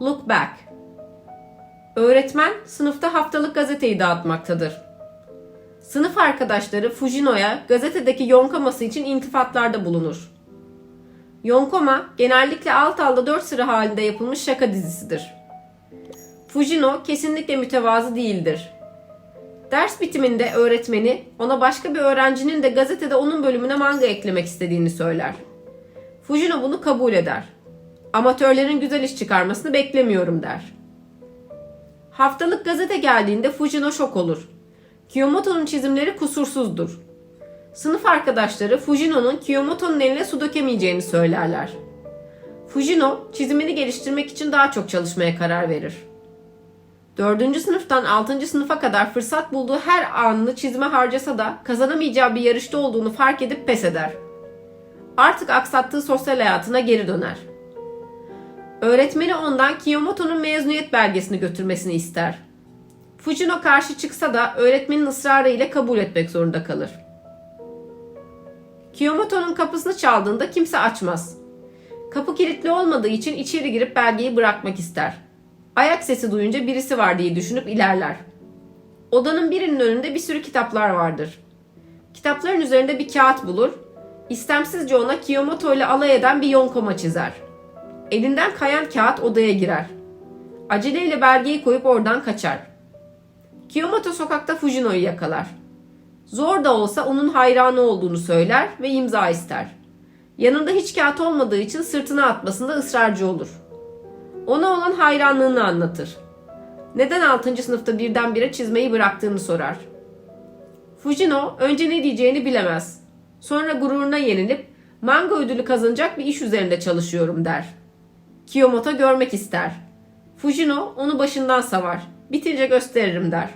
Look back. Öğretmen sınıfta haftalık gazeteyi dağıtmaktadır. Sınıf arkadaşları Fujino'ya gazetedeki yonkaması için intifatlarda bulunur. Yonkoma genellikle alt alda dört sıra halinde yapılmış şaka dizisidir. Fujino kesinlikle mütevazı değildir. Ders bitiminde öğretmeni ona başka bir öğrencinin de gazetede onun bölümüne manga eklemek istediğini söyler. Fujino bunu kabul eder. Amatörlerin güzel iş çıkarmasını beklemiyorum der. Haftalık gazete geldiğinde Fujino şok olur. Kiyomoto'nun çizimleri kusursuzdur. Sınıf arkadaşları Fujino'nun Kiyomoto'nun eline su dökemeyeceğini söylerler. Fujino çizimini geliştirmek için daha çok çalışmaya karar verir. 4. sınıftan 6. sınıfa kadar fırsat bulduğu her anını çizime harcasa da kazanamayacağı bir yarışta olduğunu fark edip pes eder. Artık aksattığı sosyal hayatına geri döner. Öğretmeni ondan Kiyomoto'nun mezuniyet belgesini götürmesini ister. Fujino karşı çıksa da öğretmenin ısrarı ile kabul etmek zorunda kalır. Kiyomoto'nun kapısını çaldığında kimse açmaz. Kapı kilitli olmadığı için içeri girip belgeyi bırakmak ister. Ayak sesi duyunca birisi var diye düşünüp ilerler. Odanın birinin önünde bir sürü kitaplar vardır. Kitapların üzerinde bir kağıt bulur. İstemsizce ona Kiyomoto ile alay eden bir yonkoma çizer. Elinden kayan kağıt odaya girer. Aceleyle belgeyi koyup oradan kaçar. Kiyomoto sokakta Fujino'yu yakalar. Zor da olsa onun hayranı olduğunu söyler ve imza ister. Yanında hiç kağıt olmadığı için sırtına atmasında ısrarcı olur. Ona olan hayranlığını anlatır. Neden 6. sınıfta birdenbire çizmeyi bıraktığını sorar. Fujino önce ne diyeceğini bilemez. Sonra gururuna yenilip manga ödülü kazanacak bir iş üzerinde çalışıyorum der. Kiyomoto görmek ister. Fujino onu başından savar. Bitince gösteririm der.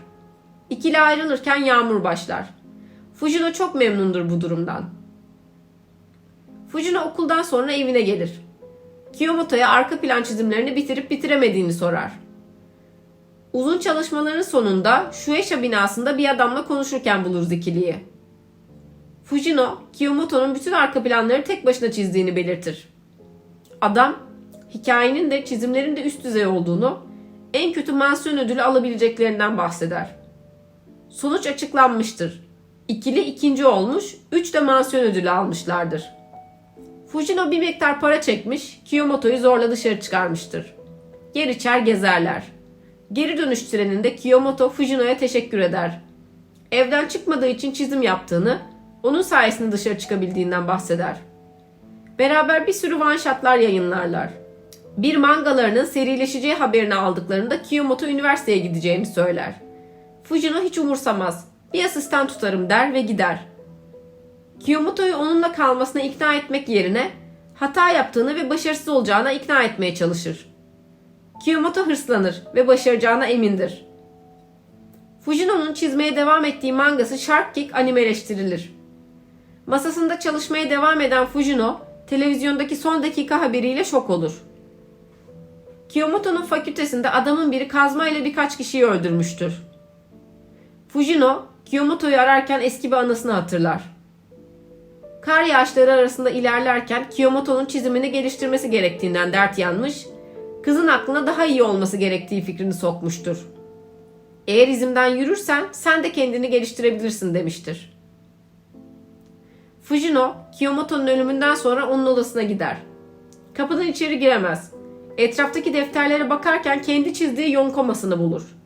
İkili ayrılırken yağmur başlar. Fujino çok memnundur bu durumdan. Fujino okuldan sonra evine gelir. Kiyomoto'ya arka plan çizimlerini bitirip bitiremediğini sorar. Uzun çalışmaların sonunda Shueisha binasında bir adamla konuşurken buluruz ikiliyi. Fujino, Kiyomoto'nun bütün arka planları tek başına çizdiğini belirtir. Adam, hikayenin de çizimlerin de üst düzey olduğunu, en kötü mansiyon ödülü alabileceklerinden bahseder. Sonuç açıklanmıştır. İkili ikinci olmuş, üç de mansiyon ödülü almışlardır. Fujino bir miktar para çekmiş, Kiyomoto'yu zorla dışarı çıkarmıştır. Yer içer gezerler. Geri dönüş treninde Kiyomoto Fujino'ya teşekkür eder. Evden çıkmadığı için çizim yaptığını, onun sayesinde dışarı çıkabildiğinden bahseder. Beraber bir sürü one yayınlarlar. Bir mangalarının serileşeceği haberini aldıklarında Kiyomoto üniversiteye gideceğini söyler. Fujino hiç umursamaz. Bir asistan tutarım der ve gider. Kiyomoto'yu onunla kalmasına ikna etmek yerine hata yaptığını ve başarısız olacağına ikna etmeye çalışır. Kiyomoto hırslanır ve başaracağına emindir. Fujino'nun çizmeye devam ettiği mangası Shark Kick animeleştirilir. Masasında çalışmaya devam eden Fujino, televizyondaki son dakika haberiyle şok olur. Kiyomoto'nun fakültesinde adamın biri kazmayla birkaç kişiyi öldürmüştür. Fujino, Kiyomoto'yu ararken eski bir anısını hatırlar. Kar yağışları arasında ilerlerken Kiyomoto'nun çizimini geliştirmesi gerektiğinden dert yanmış, kızın aklına daha iyi olması gerektiği fikrini sokmuştur. Eğer izimden yürürsen sen de kendini geliştirebilirsin demiştir. Fujino, Kiyomoto'nun ölümünden sonra onun odasına gider. Kapıdan içeri giremez. Etraftaki defterlere bakarken kendi çizdiği yonkomasını bulur.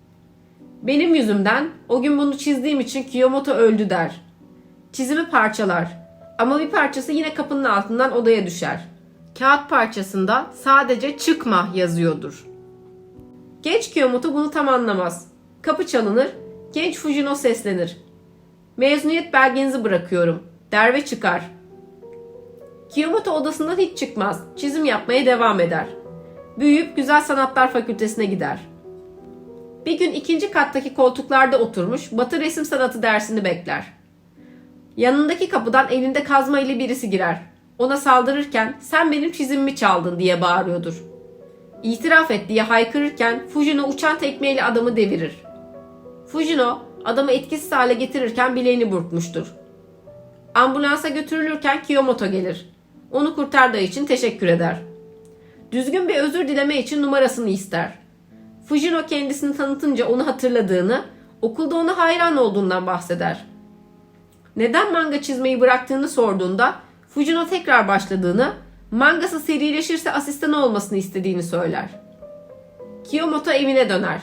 Benim yüzümden o gün bunu çizdiğim için Kiyomoto öldü der. Çizimi parçalar ama bir parçası yine kapının altından odaya düşer. Kağıt parçasında sadece çıkma yazıyordur. Genç Kiyomoto bunu tam anlamaz. Kapı çalınır, genç Fujino seslenir. Mezuniyet belgenizi bırakıyorum der ve çıkar. Kiyomoto odasından hiç çıkmaz. Çizim yapmaya devam eder. Büyüyüp Güzel Sanatlar Fakültesine gider. Bir gün ikinci kattaki koltuklarda oturmuş Batı resim sanatı dersini bekler. Yanındaki kapıdan elinde kazma ile birisi girer. Ona saldırırken sen benim çizimimi çaldın diye bağırıyordur. İtiraf et diye haykırırken Fujino uçan tekmeyle adamı devirir. Fujino adamı etkisiz hale getirirken bileğini burkmuştur. Ambulansa götürülürken Kiyomoto gelir. Onu kurtardığı için teşekkür eder. Düzgün bir özür dileme için numarasını ister. Fujino kendisini tanıtınca onu hatırladığını, okulda ona hayran olduğundan bahseder. Neden manga çizmeyi bıraktığını sorduğunda Fujino tekrar başladığını, mangası serileşirse asistanı olmasını istediğini söyler. Kiyomoto evine döner.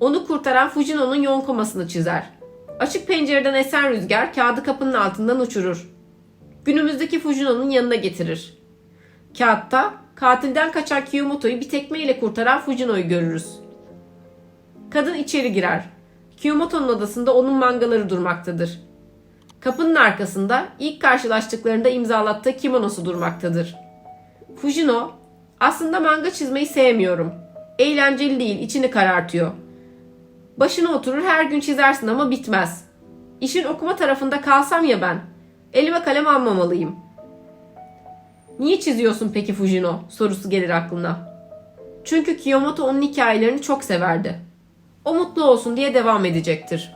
Onu kurtaran Fujino'nun yonkomasını çizer. Açık pencereden esen rüzgar kağıdı kapının altından uçurur. Günümüzdeki Fujino'nun yanına getirir. Kağıtta katilden kaçan Kiyomoto'yu bir tekmeyle kurtaran Fujino'yu görürüz. Kadın içeri girer. Kiyomoto'nun odasında onun mangaları durmaktadır. Kapının arkasında ilk karşılaştıklarında imzalattığı kimonosu durmaktadır. Fujino, aslında manga çizmeyi sevmiyorum. Eğlenceli değil, içini karartıyor. Başına oturur her gün çizersin ama bitmez. İşin okuma tarafında kalsam ya ben. Elime kalem almamalıyım. Niye çiziyorsun peki Fujino? sorusu gelir aklına. Çünkü Kiyomoto onun hikayelerini çok severdi. O mutlu olsun diye devam edecektir.